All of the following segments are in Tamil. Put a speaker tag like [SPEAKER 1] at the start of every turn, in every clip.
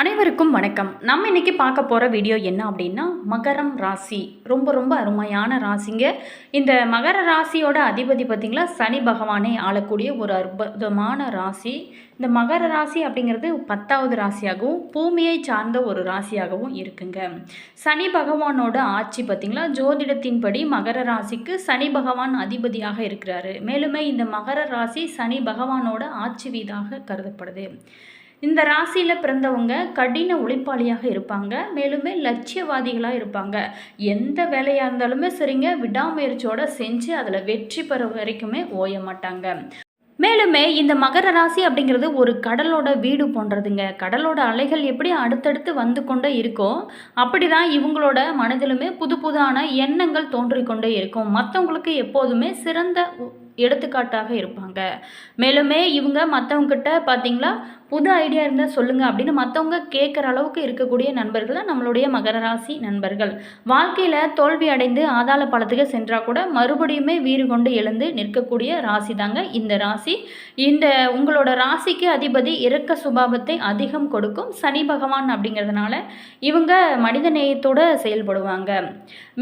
[SPEAKER 1] அனைவருக்கும் வணக்கம். நம்ம இன்னைக்கு பார்க்க போகிற வீடியோ என்ன அப்படின்னா மகரம் ராசி. ரொம்ப ரொம்ப அருமையான ராசிங்க. இந்த மகர ராசியோட அதிபதி பார்த்திங்களா சனி பகவானை ஆளக்கூடிய ஒரு அற்புதமான ராசி. இந்த மகர ராசி அப்படிங்கிறது பத்தாவது ராசியாகவும் பூமியை சார்ந்த ஒரு ராசியாகவும் இருக்குங்க. சனி பகவானோட ஆட்சி பார்த்திங்களா ஜோதிடத்தின்படி மகர ராசிக்கு சனி பகவான் அதிபதியாக இருக்கிறாரு. மேலுமே இந்த மகர ராசி சனி பகவானோட ஆட்சி வீதாக கருதப்படுது. இந்த ராசியில் பிறந்தவங்க கடின உழைப்பாளியாக இருப்பாங்க. மேலுமே லட்சியவாதிகளாக இருப்பாங்க. எந்த வேலையாக இருந்தாலுமே சரிங்க விடாமுயற்சியோட செஞ்சு அதில் வெற்றி பெற வரைக்குமே ஓய மாட்டாங்க. மேலுமே இந்த மகர ராசி அப்படிங்கிறது ஒரு கடலோட வீடு போன்றதுங்க. கடலோட அலைகள் எப்படி அடுத்தடுத்து வந்து கொண்டே இருக்கோ அப்படி தான் இவங்களோட மனதிலுமே புது புதான எண்ணங்கள் தோன்றிக்கொண்டே இருக்கும். மற்றவங்களுக்கு எப்போதுமே சிறந்த எடுத்துக்காட்டாக இருப்பாங்க. மேலுமே இவங்க மற்றவங்கக்கிட்ட பார்த்தீங்களா புது ஐடியா இருந்தால் சொல்லுங்கள் அப்படின்னு மற்றவங்க கேட்குற அளவுக்கு இருக்கக்கூடிய நண்பர்கள் தான் நம்மளுடைய மகர ராசி நண்பர்கள். வாழ்க்கையில் தோல்வி அடைந்து ஆதாள பழத்துக்கு சென்றால் கூட மறுபடியுமே வீறு கொண்டு எழுந்து நிற்கக்கூடிய ராசி தாங்க இந்த ராசி. இந்த உங்களோட ராசிக்கு அதிபதி இறக்க சுபாவத்தை அதிகம் கொடுக்கும் சனி பகவான் அப்படிங்கிறதுனால இவங்க மனித நேயத்தோடு செயல்படுவாங்க.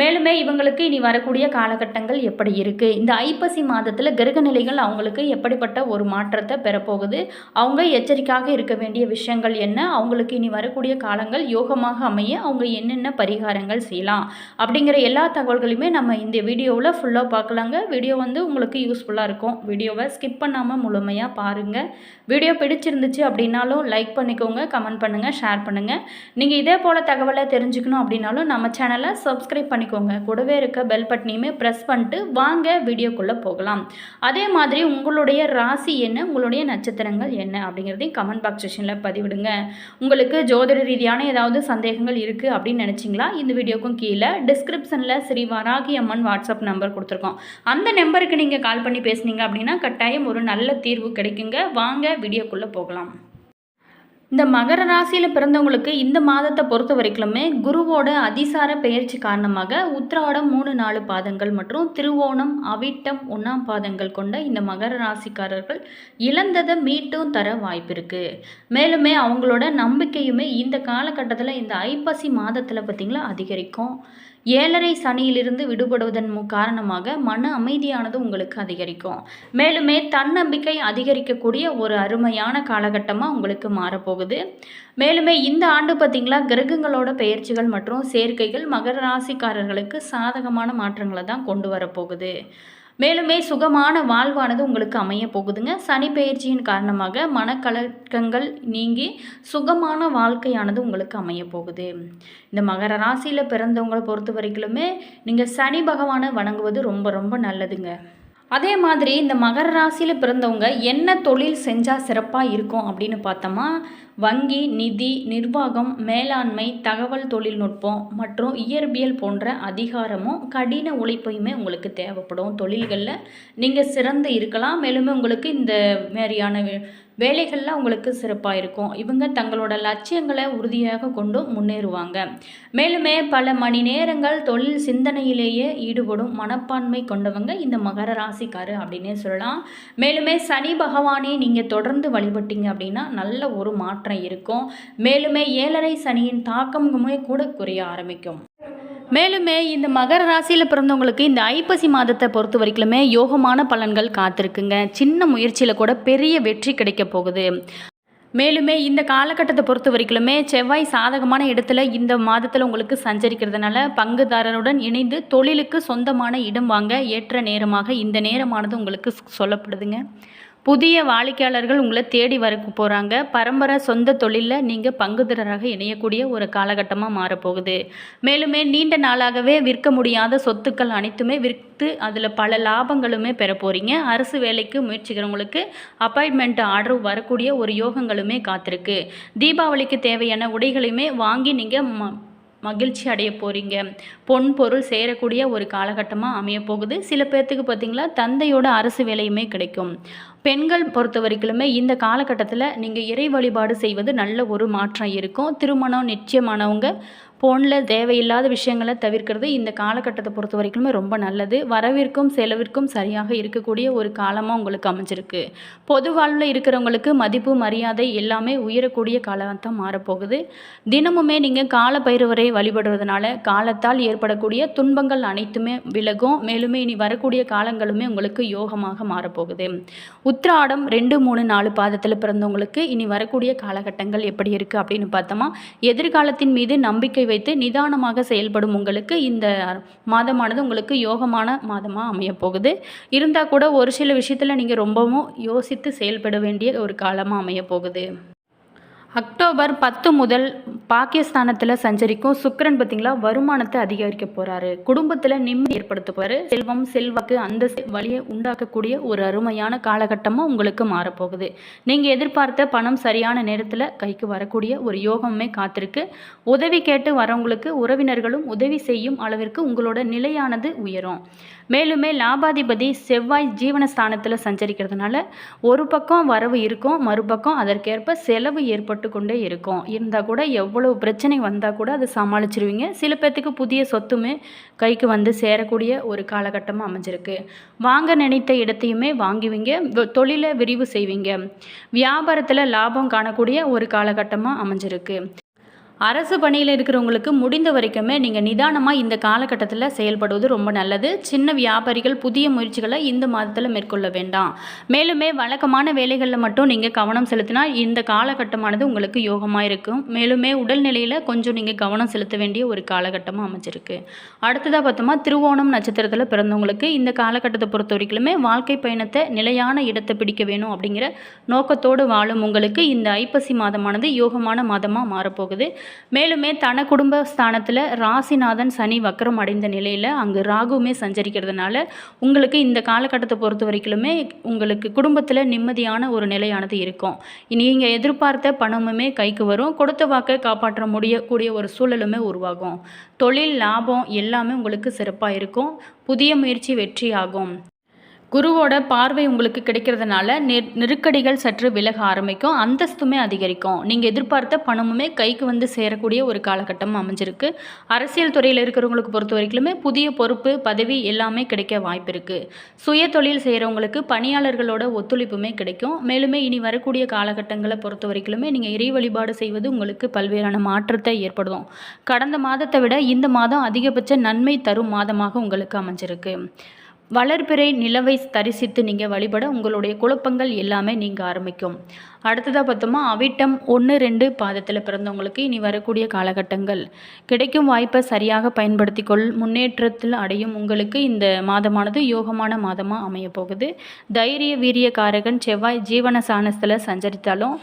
[SPEAKER 1] மேலுமே இவங்களுக்கு இனி வரக்கூடிய காலகட்டங்கள் எப்படி இருக்குது இந்த ஐப்பசி மாதத்தில் கிரக நிலைகள் அவங்களுக்கு எப்படிப்பட்ட ஒரு மாற்றத்தை பெறப்போகுது? அவங்க எச்சரிக்கையாக இருக்க வேண்டிய விஷயங்கள் என்ன? அவங்களுக்கு இனி வரக்கூடிய காலங்கள் யோகமாக அமைய அவங்க என்னென்ன பரிகாரங்கள் செய்யலாம்? அப்படிங்கிற எல்லா தகவல்களையுமே நம்ம இந்த வீடியோவில் ஃபுல்லாக பார்க்கலாங்க. வீடியோ வந்து உங்களுக்கு யூஸ்ஃபுல்லாக இருக்கும். வீடியோவை ஸ்கிப் பண்ணாமல் முழுமையாக பாருங்கள் வீடியோ பிடிச்சிருந்துச்சு அப்படின்னாலும் லைக் பண்ணிக்கோங்க கமெண்ட் பண்ணுங்கள் ஷேர் பண்ணுங்கள் நீங்கள் இதே போல் தகவலை தெரிஞ்சுக்கணும் அப்படின்னாலும் நம்ம சேனலை சப்ஸ்கிரைப் பண்ணிக்கோங்க. கூடவே இருக்க பெல் பட்டனையுமே ப்ரெஸ் பண்ணிட்டு வாங்க வீடியோக்குள்ளே போகலாம். அதே மாதிரி உங்களுடைய ராசி என்ன? உங்களுடைய நட்சத்திரங்கள் என்ன? அப்படிங்கிறதையும் கமெண்ட் பாக்ஸ் செஷனில் பதிவிடுங்க. உங்களுக்கு ஜோதிட ரீதியான ஏதாவது சந்தேகங்கள் இருக்குது அப்படின்னு நினச்சிங்களா? இந்த வீடியோக்கும் கீழே டிஸ்கிரிப்ஷனில் ஸ்ரீ வராகி அம்மன் வாட்ஸ்அப் நம்பர் கொடுத்துருக்கோம். அந்த நம்பருக்கு நீங்கள் கால் பண்ணி பேசுனீங்க அப்படின்னா கட்டாயம் ஒரு நல்ல தீர்வு கிடைக்குங்க. வாங்க வீடியோக்குள்ளே போகலாம். இந்த மகர ராசியில் பிறந்தவங்களுக்கு இந்த மாதத்தை பொறுத்த வரைக்குமே குருவோட அதிசார பெயர்ச்சி காரணமாக உத்திராடம் மூணு நாலு பாதங்கள் மற்றும் திருவோணம் அவிட்டம் ஒன்றாம் பாதங்கள் கொண்ட இந்த மகர ராசிக்காரர்கள் இழந்ததை மீட்டும் தர வாய்ப்பு இருக்குது மேலுமே அவங்களோட நம்பிக்கையுமே இந்த காலகட்டத்தில் இந்த ஐப்பசி மாதத்தில் பார்த்திங்களா அதிகரிக்கும். ஏழரை சனியிலிருந்து விடுபடுவதன் காரணமாக மன அமைதியானது உங்களுக்கு அதிகரிக்கும். மேலுமே தன்னம்பிக்கை அதிகரிக்கக்கூடிய ஒரு அருமையான காலகட்டமாக உங்களுக்கு மாறப்போகுது. மேலுமே இந்த ஆண்டு பார்த்திங்களா கிரகங்களோட பெயர்ச்சிகள் மற்றும் சேர்க்கைகள் மகர ராசிக்காரர்களுக்கு சாதகமான மாற்றங்களை தான் கொண்டு வரப்போகுது. மேலுமே சுகமான வாழ்வானது உங்களுக்கு அமைய போகுதுங்க. சனி பெயர்ச்சியின் காரணமாக மனக்கலக்கங்கள் நீங்கி சுகமான வாழ்க்கையானது உங்களுக்கு அமைய போகுது. இந்த மகர ராசியில் பிறந்தவங்களை பொறுத்த வரைக்குமே நீங்கள் சனி பகவானை வணங்குவது ரொம்ப ரொம்ப நல்லதுங்க. அதே மாதிரி இந்த மகர ராசியில் பிறந்தவங்க என்ன தொழில் செஞ்சால் சிறப்பாக இருக்கும் அப்படின்னு பார்த்தோமா? வங்கி நிதி நிர்வாகம் மேலாண்மை தகவல் தொழில்நுட்பம் மற்றும் இயற்பியல் போன்ற அதிகாரமும் கடின உழைப்பையுமே உங்களுக்கு தேவைப்படும் தொழில்களில். நீங்கள் சிறந்து இருக்கலாம். மேலுமே உங்களுக்கு இந்த மாதிரியான வேலைகளில் உங்களுக்கு சிறப்பாக இருக்கும். இவங்க தங்களோட லட்சியங்களை உறுதியாக கொண்டு முன்னேறுவாங்க. மேலுமே பல மணி நேரங்கள் தொழில் சிந்தனையிலேயே ஈடுபடும் மனப்பான்மை கொண்டவங்க இந்த மகர ராசிக்காரு அப்படின்னே சொல்லலாம். மேலுமே சனி பகவானே நீங்கள் தொடர்ந்து வழிபட்டீங்க அப்படின்னா நல்ல ஒரு மாற்றம் இருக்கும். மேலுமே ஏழரை சனியின் தாக்கமுமே கூட குறைய ஆரம்பிக்கும். மேலுமே இந்த மகர ராசியில் பிறந்தவங்களுக்கு இந்த ஐப்பசி மாதத்தை பொறுத்த வரைக்குமே யோகமான பலன்கள் காத்திருக்குங்க. சின்ன முயற்சியில் கூட பெரிய வெற்றி கிடைக்க போகுது. மேலுமே இந்த காலகட்டத்தை பொறுத்த வரைக்குமே செவ்வாய் சாதகமான இடத்துல இந்த மாதத்தில் உங்களுக்கு சஞ்சரிக்கிறதுனால பங்குதாரருடன் இணைந்து தொழிலுக்கு சொந்தமான இடம் வாங்க ஏற்ற நேரமாக இந்த நேரமானது உங்களுக்கு சொல்லப்படுதுங்க. புதிய வாடிக்கையாளர்கள் உங்களை தேடி வர போகிறாங்க பரம்பரை சொந்த தொழிலில் நீங்கள் பங்குதாரராக இணையக்கூடிய ஒரு காலகட்டமாக மாறப்போகுது. மேலுமே நீண்ட நாளாகவே விற்க முடியாத சொத்துக்கள் அனைத்துமே விற்று அதில் பல லாபங்களுமே பெற போகிறீங்க அரசு வேலைக்கு முயற்சிக்கிறவங்களுக்கு அப்பாயின்மெண்ட் ஆர்டர் வரக்கூடிய ஒரு யோகங்களுமே காத்திருக்கு. தீபாவளிக்கு தேவையான உடைகளையுமே வாங்கி நீங்கள் ம மகிழ்ச்சி அடைய போகிறீங்க பொன் பொருள் சேரக்கூடிய ஒரு காலகட்டமாக அமைய போகுது. சில பேர்த்துக்கு பார்த்தீங்களா தந்தையோட அரசு வேலையுமே கிடைக்கும். பெண்கள் பொறுத்த வரைக்குமே இந்த காலகட்டத்தில் நீங்கள் இறை வழிபாடு செய்வது நல்ல ஒரு மாற்றம் இருக்கும். திருமணம் நிச்சயமானவங்க ஃபோனில் தேவையில்லாத விஷயங்களை தவிர்க்கிறது இந்த காலகட்டத்தை பொறுத்த வரைக்குமே ரொம்ப நல்லது. வரவிற்கும் செலவிற்கும் சரியாக இருக்கக்கூடிய ஒரு காலமாக உங்களுக்கு அமைஞ்சிருக்கு. பொது வாழ்வில் இருக்கிறவங்களுக்கு மதிப்பு மரியாதை எல்லாமே உயரக்கூடிய காலம் தான் மாறப்போகுது. தினமுமே நீங்கள் கால பைரவரை வழிபடுறதுனால காலத்தால் ஏற்படக்கூடிய துன்பங்கள் அனைத்துமே விலகும். மேலுமே இனி வரக்கூடிய காலங்களுமே உங்களுக்கு யோகமாக மாறப்போகுது. உத்திராடம் ரெண்டு மூணு நாலு பாதத்தில் பிறந்தவங்களுக்கு இனி வரக்கூடிய காலகட்டங்கள் எப்படி இருக்குது அப்படின்னு பார்த்தோமா? எதிர்காலத்தின் மீது நம்பிக்கை வைத்து நிதானமாக செயல்படும் உங்களுக்கு இந்த மாதமானது உங்களுக்கு யோகமான மாதமாக அமையப்போகுது. இருந்தால் கூட ஒரு சில விஷயத்தில் நீங்கள் ரொம்பவும் யோசித்து செயல்பட வேண்டிய ஒரு காலமாக அமையப்போகுது. அக்டோபர் பத்து முதல் பாகிஸ்தானத்தில் சஞ்சரிக்கும் சுக்கரன் பார்த்தீங்களா வருமானத்தை அதிகரிக்க போகிறாரு குடும்பத்தில் நிம்மதி ஏற்படுத்த போகிறாரு செல்வம் செல்வாக்கு அந்த வழியை உண்டாக்கக்கூடிய ஒரு அருமையான காலகட்டமாக உங்களுக்கு மாறப்போகுது. நீங்கள் எதிர்பார்த்த பணம் சரியான நேரத்தில் கைக்கு வரக்கூடிய ஒரு யோகமே காத்திருக்கு. உதவி கேட்டு வரவங்களுக்கு உறவினர்களும் உதவி செய்யும் அளவிற்கு உங்களோட நிலையானது உயரும். மேலுமே லாபாதிபதி செவ்வாய் ஜீவனஸ்தானத்தில் சஞ்சரிக்கிறதுனால ஒரு பக்கம் வரவு இருக்கும் மறுபக்கம் அதற்கேற்ப செலவு ஏற்பட்டு கொண்டே இருக்கும். இருந்தால் கூட எவ்வளவு பிரச்சனை வந்தால் கூட அதை சமாளிச்சிருவீங்க. சில பேர்த்துக்கு புதிய சொத்துமே கைக்கு வந்து சேரக்கூடிய ஒரு காலகட்டமாக அமைஞ்சிருக்கு. வாங்க நினைத்த இடத்தையுமே வாங்குவீங்க. தொழிலை விரிவு செய்வீங்க. வியாபாரத்தில் லாபம் காணக்கூடிய ஒரு காலகட்டமாக அமைஞ்சிருக்கு. அரசு பணியில் இருக்கிறவங்களுக்கு முடிந்த வரைக்குமே நீங்கள் நிதானமாக இந்த காலகட்டத்தில் செயல்படுவது ரொம்ப நல்லது. சின்ன வியாபாரிகள் புதிய முயற்சிகளை இந்த மாதத்தில் மேற்கொள்ள வேண்டாம். மேலுமே வழக்கமான வேலைகளில் மட்டும் நீங்கள் கவனம் செலுத்தினா இந்த காலகட்டமானது உங்களுக்கு யோகமாக இருக்கும். மேலுமே உடல்நிலையில் கொஞ்சம் நீங்கள் கவனம் செலுத்த வேண்டிய ஒரு காலகட்டமாக அமைஞ்சிருக்கு. அடுத்ததாக பார்த்தோமா திருவோணம் நட்சத்திரத்தில் பிறந்தவங்களுக்கு இந்த காலகட்டத்தை பொறுத்த வரைக்குமே வாழ்க்கை பயணத்தை நிலையான இடத்தை பிடிக்க வேணும் அப்படிங்கிற நோக்கத்தோடு வாழும் உங்களுக்கு இந்த ஐப்பசி மாதமானது யோகமான மாதமாக மாறப்போகுது. மேலுமே தன குடும்ப ஸ்தானத்தில் ராசிநாதன் சனி வக்கரம் அடைந்த நிலையில் அங்கு ராகுவுமே சஞ்சரிக்கிறதுனால உங்களுக்கு இந்த காலகட்டத்தை பொறுத்த வரைக்குமே உங்களுக்கு குடும்பத்தில் நிம்மதியான ஒரு நிலையானது இருக்கும். நீங்கள் எதிர்பார்த்த பணமுமே கைக்கு வரும். கொடுத்த வாக்கை காப்பாற்ற முடியக்கூடிய ஒரு சூழலுமே உருவாகும். தொழில் லாபம் எல்லாமே உங்களுக்கு சிறப்பாக இருக்கும். புதிய முயற்சி வெற்றியாகும். குருவோட பார்வை உங்களுக்கு கிடைக்கிறதுனால நெ- நெருக்கடிகள் சற்று விலக ஆரம்பிக்கும் அந்தஸ்துமே அதிகரிக்கும். நீங்கள் எதிர்பார்த்த பணமுமே கைக்கு வந்து சேரக்கூடிய ஒரு காலகட்டம் அமைஞ்சிருக்கு. அரசியல் துறையில் இருக்கிறவங்களுக்கு பொறுத்த வரைக்குமே புதிய பொறுப்பு பதவி எல்லாமே கிடைக்க வாய்ப்பு இருக்குது சுய தொழில் செய்கிறவங்களுக்கு பணியாளர்களோட ஒத்துழைப்புமே கிடைக்கும். மேலுமே இனி வரக்கூடிய காலகட்டங்களை பொறுத்த வரைக்குமே நீங்கள் இறை வழிபாடு செய்வது உங்களுக்கு பல்வேறான மாற்றத்தை ஏற்படுத்தும். கடந்த மாதத்தை விட இந்த மாதம் அதிகபட்ச நன்மை தரும் மாதமாக உங்களுக்கு அமைஞ்சிருக்கு. வளர்பிறை நிலவை தரிசித்து நீங்கள் வழிபட உங்களுடைய குழப்பங்கள் எல்லாமே நீங்கள் ஆரம்பிக்கும். அடுத்ததாக பார்த்தோமா அவிட்டம் ஒன்று ரெண்டு பாதத்தில் பிறந்தவங்களுக்கு இனி வரக்கூடிய காலகட்டங்கள். கிடைக்கும் வாய்ப்பை சரியாக பயன்படுத்திக்கொள். முன்னேற்றத்தில் அடையும் உங்களுக்கு இந்த மாதமானது யோகமான மாதமாக அமைய போகுது தைரிய காரகன் செவ்வாய் ஜீவன சாணத்தில் சஞ்சரித்தாலும்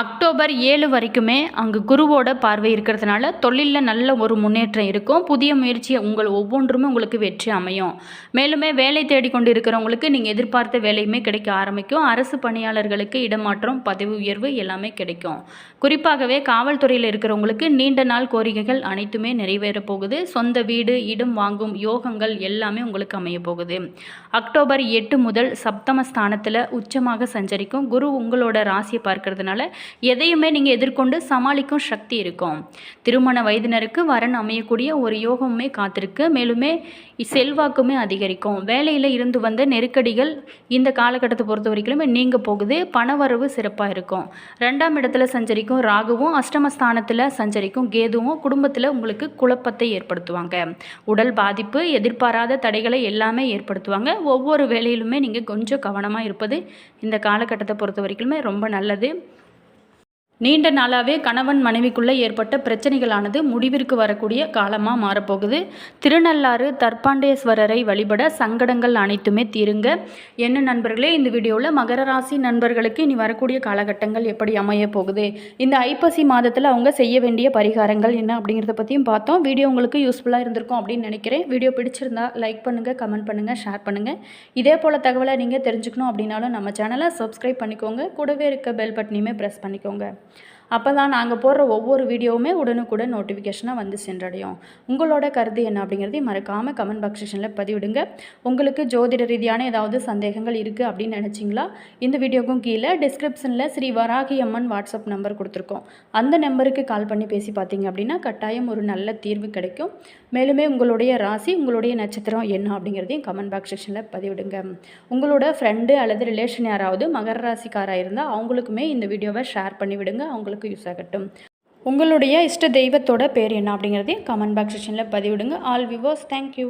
[SPEAKER 1] அக்டோபர் ஏழு வரைக்குமே அங்கு குருவோட பார்வை இருக்கிறதுனால தொழிலில் நல்ல ஒரு முன்னேற்றம் இருக்கும். புதிய முயற்சியை உங்கள் ஒவ்வொன்றுமே உங்களுக்கு வெற்றி அமையும். மேலுமே வேலை தேடிக்கொண்டு இருக்கிறவங்களுக்கு நீங்கள் எதிர்பார்த்த வேலையுமே கிடைக்க ஆரம்பிக்கும். அரசு பணியாளர்களுக்கு இடமாற்றம் பதவி உயர்வு எல்லாமே கிடைக்கும். குறிப்பாகவே காவல்துறையில் இருக்கிறவங்களுக்கு நீண்ட நாள் கோரிக்கைகள் அனைத்துமே நிறைவேறப் போகுது. சொந்த வீடு இடம் வாங்கும் யோகங்கள் எல்லாமே உங்களுக்கு அமைய போகுது. அக்டோபர் எட்டு முதல் சப்தம ஸ்தானத்தில் உச்சமாக சஞ்சரிக்கும். குரு உங்களோட ராசியை பார்க்கறதுனால எதையுமே நீங்கள் எதிர்கொண்டு சமாளிக்கும் சக்தி இருக்கும். திருமண வயதினருக்கு வரன் அமையக்கூடிய ஒரு யோகமுமே காத்திருக்கு. மேலுமே செல்வாக்குமே அதிகரிக்கும். வேலையில் இருந்து வந்த நெருக்கடிகள் இந்த காலகட்டத்தை பொறுத்த வரைக்குமே நீங்க போகுது. பணவரவு சிறப்பாக இருக்கும். ரெண்டாம் இடத்துல சஞ்சரிக்கும் ராகுவும் அஷ்டமஸ்தானத்தில் சஞ்சரிக்கும் கேதுவும் குடும்பத்தில் உங்களுக்கு குழப்பத்தை ஏற்படுத்துவாங்க. உடல் பாதிப்பு எதிர்பாராத தடைகளை எல்லாமே ஏற்படுத்துவாங்க. ஒவ்வொரு வேலையிலுமே நீங்கள் கொஞ்சம் கவனமாக இருப்பது இந்த காலகட்டத்தை பொறுத்த வரைக்குமே ரொம்ப நல்லது. நீண்ட நாளாகவே கணவன் மனைவிக்குள்ளே ஏற்பட்ட பிரச்சனைகளானது முடிவிற்கு வரக்கூடிய காலமாக மாறப்போகுது. திருநள்ளாறு தர்பாண்டேஸ்வரரை வழிபட சங்கடங்கள் அனைத்துமே தீருங்க. என்ன நண்பர்களே இந்த வீடியோவில் மகர ராசி நண்பர்களுக்கு இனி வரக்கூடிய காலகட்டங்கள் எப்படி அமைய போகுது? இந்த ஐப்பசி மாதத்தில் அவங்க செய்ய வேண்டிய பரிகாரங்கள் என்ன அப்படிங்கிறத பற்றியும் பார்த்தோம். வீடியோ உங்களுக்கு யூஸ்ஃபுல்லாக இருந்திருக்கும் அப்படின்னு நினைக்கிறேன். வீடியோ பிடிச்சிருந்தா லைக் பண்ணுங்கள் கமெண்ட் பண்ணுங்கள் ஷேர் பண்ணுங்கள் இதே போல் தகவலை நீங்கள் தெரிஞ்சுக்கணும் அப்படின்னாலும் நம்ம சேனலை சப்ஸ்கிரைப் பண்ணிக்கோங்க. கூடவே இருக்க பெல் பட்டனையுமே ப்ரெஸ் பண்ணிக்கோங்க. அப்போ தான் நாங்கள் போடுற ஒவ்வொரு வீடியோவுமே உடனுக்குடன் நோட்டிஃபிகேஷனாக வந்து சென்றடையும். உங்களோட கருத்து என்ன அப்படிங்கிறதையும் மறக்காமல் கமெண்ட் பாக்ஸ் செக்ஷனில் பதிவிடுங்க. உங்களுக்கு ஜோதிட ரீதியான ஏதாவது சந்தேகங்கள் இருக்குது அப்படின்னு நினச்சிங்களா? இந்த வீடியோக்கும் கீழே டிஸ்கிரிப்ஷனில் ஸ்ரீ வராகி அம்மன் வாட்ஸ்அப் நம்பர் கொடுத்துருக்கோம். அந்த நம்பருக்கு கால் பண்ணி பேசி பார்த்தீங்க அப்படின்னா கட்டாயம் ஒரு நல்ல தீர்வு கிடைக்கும். மேலுமே உங்களுடைய ராசி உங்களுடைய நட்சத்திரம் என்ன அப்படிங்கிறதையும் கமெண்ட் பாக்ஸ் செக்ஷனில் பதிவிடுங்க. உங்களோட ஃப்ரெண்டு அல்லது ரிலேஷன் யாராவது மகர ராசிக்காராக இருந்தால் அவங்களுக்குமே இந்த வீடியோவை ஷேர் பண்ணிவிடுங்க. அவங்களுக்கு உங்களுக்கு யூஸ் ஆகட்டும். உங்களுடைய இஷ்ட தெய்வத்தோட பேர் என்ன அப்படிங்கிறதையும் கமெண்ட் பாக்ஸ் செக்ஷனில் பதிவிடுங்க. All விவோஸ் thank you